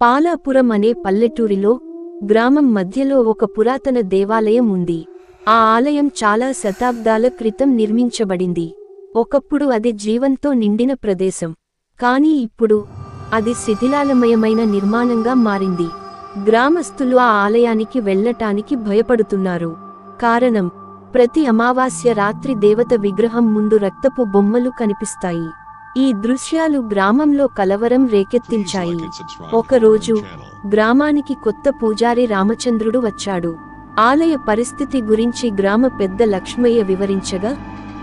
పాలాపురం అనే పల్లెటూరిలో గ్రామం మధ్యలో ఒక పురాతన దేవాలయం ఉంది. ఆ ఆలయం చాలా శతాబ్దాల క్రితం నిర్మించబడింది. ఒకప్పుడు అది జీవంతో నిండిన ప్రదేశం. కానీ ఇప్పుడు అది శిథిలాలమయమైన నిర్మాణంగా మారింది. గ్రామస్తులు ఆ ఆలయానికి వెళ్ళటానికి భయపడుతున్నారు. కారణం ప్రతి అమావాస్య రాత్రి దేవత విగ్రహం ముందు రక్తపు బొమ్మలు కనిపిస్తాయి. ఈ దృశ్యాలు గ్రామంలో కలవరం రేకెత్తించాయి. ఒకరోజు గ్రామానికి కొత్త పూజారి రామచంద్రుడు వచ్చాడు. ఆలయ పరిస్థితి గురించి గ్రామ పెద్ద లక్ష్మయ్య వివరించగా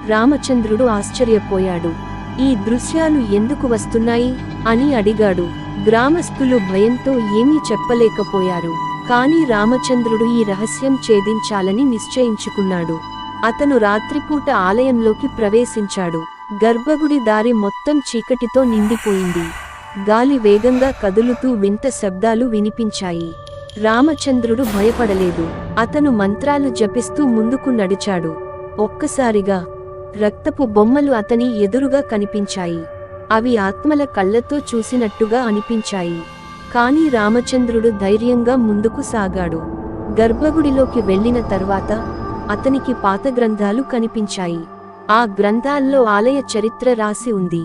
రామచంద్రుడు ఆశ్చర్యపోయాడు. ఈ దృశ్యాలు ఎందుకు వస్తున్నాయి? అని అడిగాడు. గ్రామస్తులు భయంతో ఏమీ చెప్పలేకపోయారు. కాని రామచంద్రుడు ఈ రహస్యం ఛేదించాలని నిశ్చయించుకున్నాడు. అతను రాత్రిపూట ఆలయంలోకి ప్రవేశించాడు. గర్భగుడి దారి మొత్తం చీకటితో నిండిపోయింది. గాలి వేగంగా కదులుతూ వింత శబ్దాలు వినిపించాయి. రామచంద్రుడు భయపడలేదు. అతను మంత్రాలు జపిస్తూ ముందుకు నడిచాడు. ఒక్కసారిగా రక్తపు బొమ్మలు అతని ఎదురుగా కనిపించాయి. అవి ఆత్మల కళ్ళతో చూసినట్టుగా అనిపించాయి. కాని రామచంద్రుడు ధైర్యంగా ముందుకు సాగాడు. గర్భగుడిలోకి వెళ్ళిన తర్వాత అతనికి పాత గ్రంథాలు కనిపించాయి. ఆ గ్రంథాల్లో ఆలయ చరిత్ర రాసి ఉంది.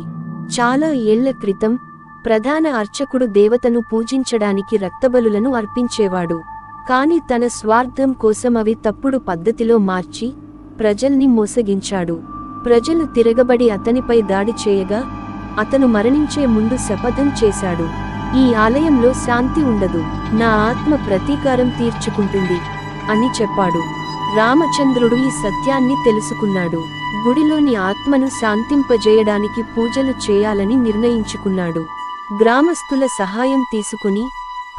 చాలా ఏళ్ళ క్రితం ప్రధాన అర్చకుడు దేవతను పూజించడానికి రక్తబలులను అర్పించేవాడు. కాని తన స్వార్థం కోసం అవి తప్పుడు పద్ధతిలో మార్చి ప్రజల్ని మోసగించాడు. ప్రజలు తిరగబడి అతనిపై దాడి చేయగా అతను మరణించే ముందు శపథం చేశాడు. ఈ ఆలయంలో శాంతి ఉండదు. నా ఆత్మ ప్రతీకారం తీర్చుకుంటుంది అని చెప్పాడు. రామచంద్రుడు ఈ సత్యాన్ని తెలుసుకున్నాడు. గుడిలోని ఆత్మను శాంతింపజేయడానికి పూజలు చేయాలని నిర్ణయించుకున్నాడు. గ్రామస్తుల సహాయం తీసుకుని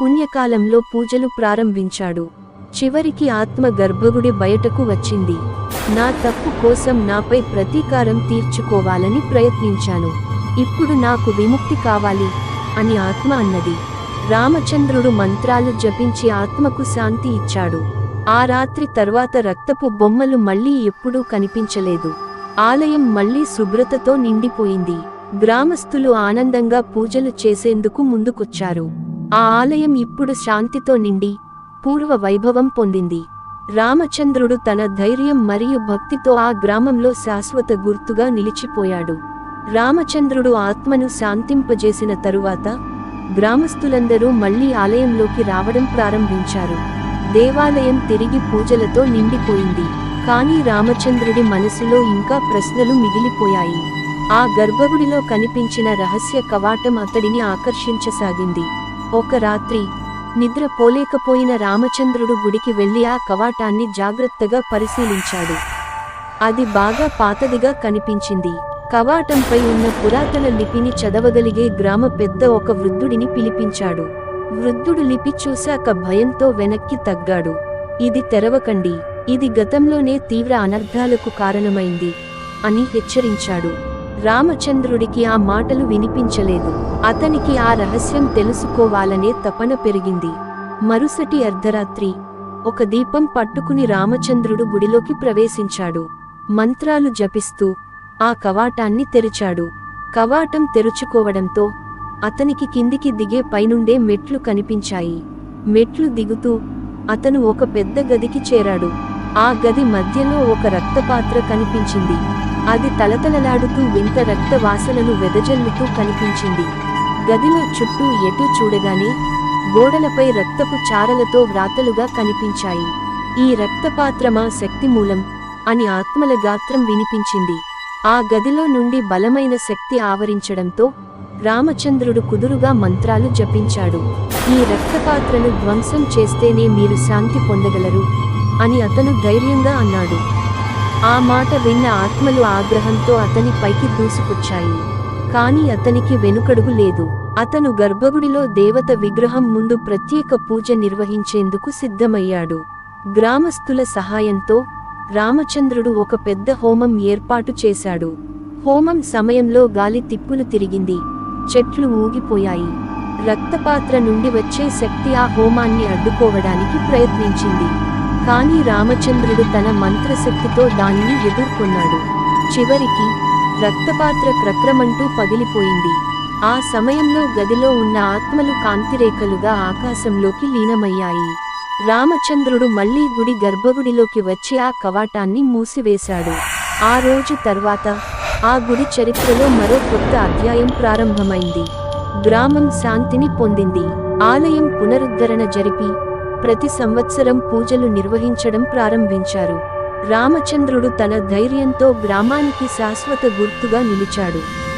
పుణ్యకాలంలో పూజలు ప్రారంభించాడు. చివరికి ఆత్మ గర్భగుడి బయటకు వచ్చింది. నా తప్పు కోసం నాపై ప్రతీకారం తీర్చుకోవాలని ప్రయత్నించాను. ఇప్పుడు నాకు విముక్తి కావాలి అని ఆత్మ అన్నది. రామచంద్రుడు మంత్రాలు జపించి ఆత్మకు శాంతి ఇచ్చాడు. ఆ రాత్రి తర్వాత రక్తపు బొమ్మలు మళ్ళీ ఎప్పుడూ కనిపించలేదు. ఆలయం మళ్ళీ శుభ్రతతో నిండిపోయింది. గ్రామస్తులు ఆనందంగా పూజలు చేసేందుకు ముందుకొచ్చారు. ఆ ఆలయం ఇప్పుడు శాంతితో నిండి పూర్వ వైభవం పొందింది. రామచంద్రుడు తన ధైర్యం మరియు భక్తితో ఆ గ్రామంలో శాశ్వత గుర్తుగా నిలిచిపోయాడు. రామచంద్రుడు ఆత్మను శాంతింపజేసిన తరువాత గ్రామస్తులందరూ మళ్ళీ ఆలయంలోకి రావడం ప్రారంభించారు. దేవాలయం తిరిగి పూజలతో నిండిపోయింది. కానీ రామచంద్రుడి మనసులో ఇంకా ప్రశ్నలు మిగిలిపోయాయి. ఆ గర్భగుడిలో కనిపించిన రహస్య కవాటం అతడిని ఆకర్షించసాగింది. ఒక రాత్రి నిద్ర పోలేకపోయిన రామచంద్రుడు గుడికి వెళ్ళి ఆ కవాటాన్ని జాగ్రత్తగా పరిశీలించాడు. అది బాగా పాతదిగా కనిపించింది. కవాటంపై ఉన్న పురాతన లిపిని చదవగలిగే గ్రామ పెద్ద ఒక వృద్ధుడిని పిలిపించాడు. వృద్ధుడు లిపి చూశాక భయంతో వెనక్కి తగ్గాడు. ఇది తెరవకండి. ఇది గతంలోనే తీవ్ర అనర్థాలకు కారణమైంది అని హెచ్చరించాడు. రామచంద్రుడికి ఆ మాటలు వినిపించలేదు. అతనికి ఆ రహస్యం తెలుసుకోవాలనే తపన పెరిగింది. మరుసటి అర్ధరాత్రి ఒక దీపం పట్టుకుని రామచంద్రుడు గుడిలోకి ప్రవేశించాడు. మంత్రాలు జపిస్తూ ఆ కవాటాన్ని తెరిచాడు. కవాటం తెరుచుకోవడంతో అతనికి కిందికి దిగే పైనుండే మెట్లు కనిపించాయి. మెట్లు దిగుతూ అతను ఒక పెద్ద గదికి చేరాడు. ఆ గది మధ్యలో ఒక రక్తపాత్ర కనిపించింది. అది తలతలలాడుతూ వింత రక్త వాసనను వెదజల్లుతూ కనిపించింది. గదిలో చుట్టూ ఎటు చూడగానే గోడలపై రక్తపు చారలతో వ్రాతలుగా కనిపించాయి. ఈ రక్తపాత్రమా శక్తిమూలం అని ఆత్మల గాత్రం వినిపించింది. ఆ గదిలో నుండి బలమైన శక్తి ఆవరించడంతో రామచంద్రుడు కుదురుగా మంత్రాలు జపించాడు. ఈ రక్తపాత్రను ధ్వంసం చేస్తేనే మీరు శాంతి పొందగలరు. అని అతను ధైర్యంగా అన్నాడు. ఆ మాట విన్న ఆత్మలు ఆగ్రహంతో అతని పైకి దూసుకొచ్చాయి. కాని అతనికి వెనుకడుగు లేదు. అతను గర్భగుడిలో దేవత విగ్రహం ముందు ప్రత్యేక పూజ నిర్వహించేందుకు సిద్ధమయ్యాడు. గ్రామస్థుల సహాయంతో రామచంద్రుడు ఒక పెద్ద హోమం ఏర్పాటు చేశాడు. హోమం సమయంలో గాలి తిప్పులు తిరిగింది. చెట్లు ఊగిపోయాయి. రక్తపాత్ర నుండి వచ్చే శక్తి ఆ హోమాన్ని అడ్డుకోవడానికి ప్రయత్నించింది. కానీ రామచంద్రుడు తన మంత్రశక్తితో దానిని ఎదుర్కొన్నాడు. చివరికి రక్తపాత్ర క్రక్రమంటూ పగిలిపోయింది. ఆ సమయంలో గదిలో ఉన్న ఆత్మలు కాంతిరేఖలుగా ఆకాశంలోకి లీనమయ్యాయి. రామచంద్రుడు మళ్ళీ గుడి గర్భగుడిలోకి వచ్చి ఆ కవాటాన్ని మూసివేశాడు. ఆ రోజు తర్వాత ఆ గుడి చరిత్రలో మరో కొత్త అధ్యాయం ప్రారంభమైంది. గ్రామం శాంతిని పొందింది. ఆలయం పునరుద్ధరణ జరిపి ప్రతి సంవత్సరం పూజలు నిర్వహించడం ప్రారంభించారు. రామచంద్రుడు తన ధైర్యంతో గ్రామానికి శాశ్వత గుర్తుగా నిలిచాడు.